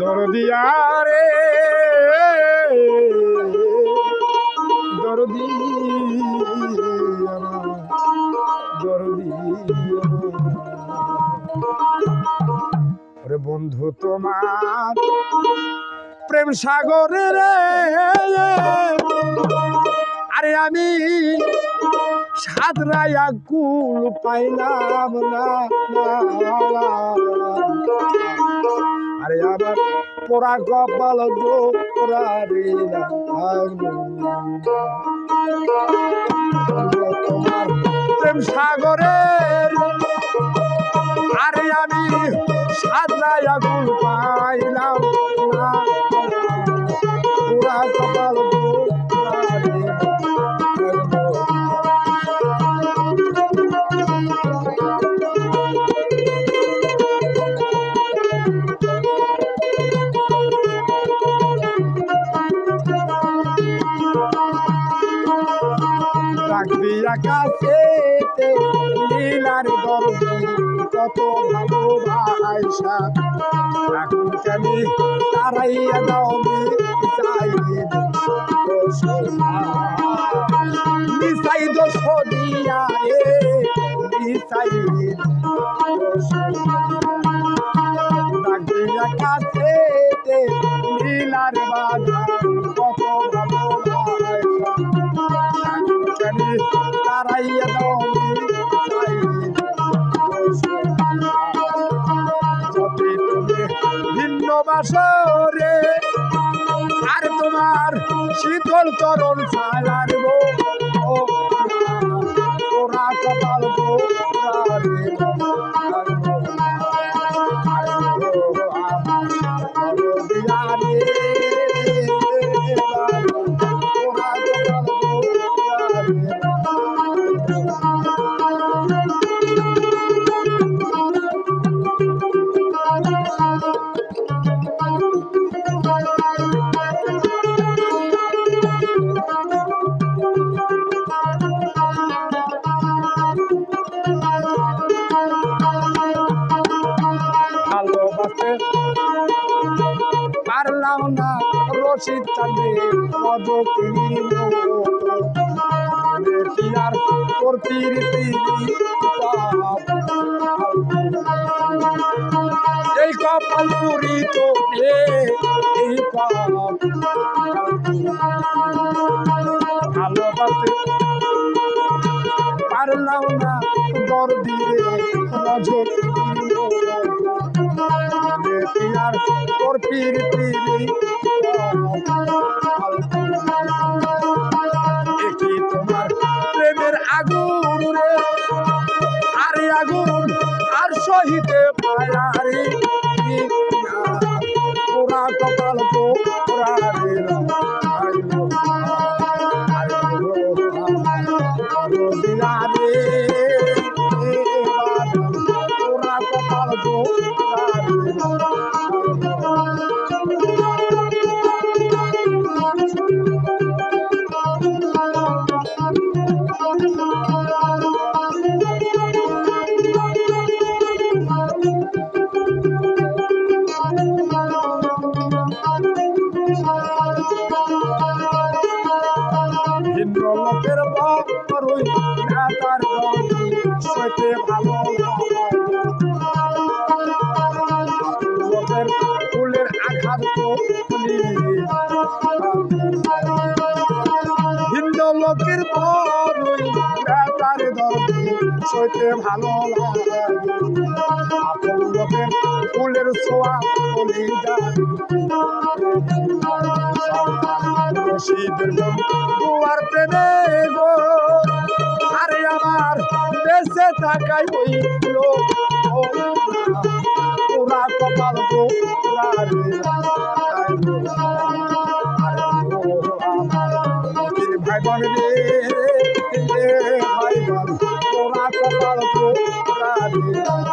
দরদিয়া রে দরদি দরদি ওরে বন্ধু তোমার প্রেম সাগরে রে। আরে আমি সাদরায়া কুল পাইলাম না আরে আবার পোড়া কপাল তোমার প্রেম আরে আমি সাদরায়া কুল পাইলাম রাখবি আকাশে নীলার গর্বে কত ভালোবাসা। এখন কেন তারাইয়া দাও মি চাইয়ে নিসাই দোষ দিয়া রে নিসাই রাখবি বাসরে আর তোমার শীতল চরণ ছায়ার পারলাম না, রশিদ মতো কি আর তোর তীর এই কপাল পুরি তো এই কপাল ভালোবাসে। পারলাম না দর দিয়ে আর তোর পীর পীরি। এটি তোমার প্রেমের আগুন রে? আরে আগুন আর সহিতে পায়ারি ভিন্ন লোকের বড়ই তার সেতে ভালো লোকের ফুলের আঘাত ভিন্ন লোকের বড়ই তার দরদি সইতে ভালো লাগে ফুলের ছোঁয়া কলি রশিদের দুয়ার প্রেমে গো। আরে আমার দেশে থাকাই হইল ওরা কপাল গো, ওরা রে ভাই বোন রে ভাই বোন ওরা কপাল গো, ওরা রে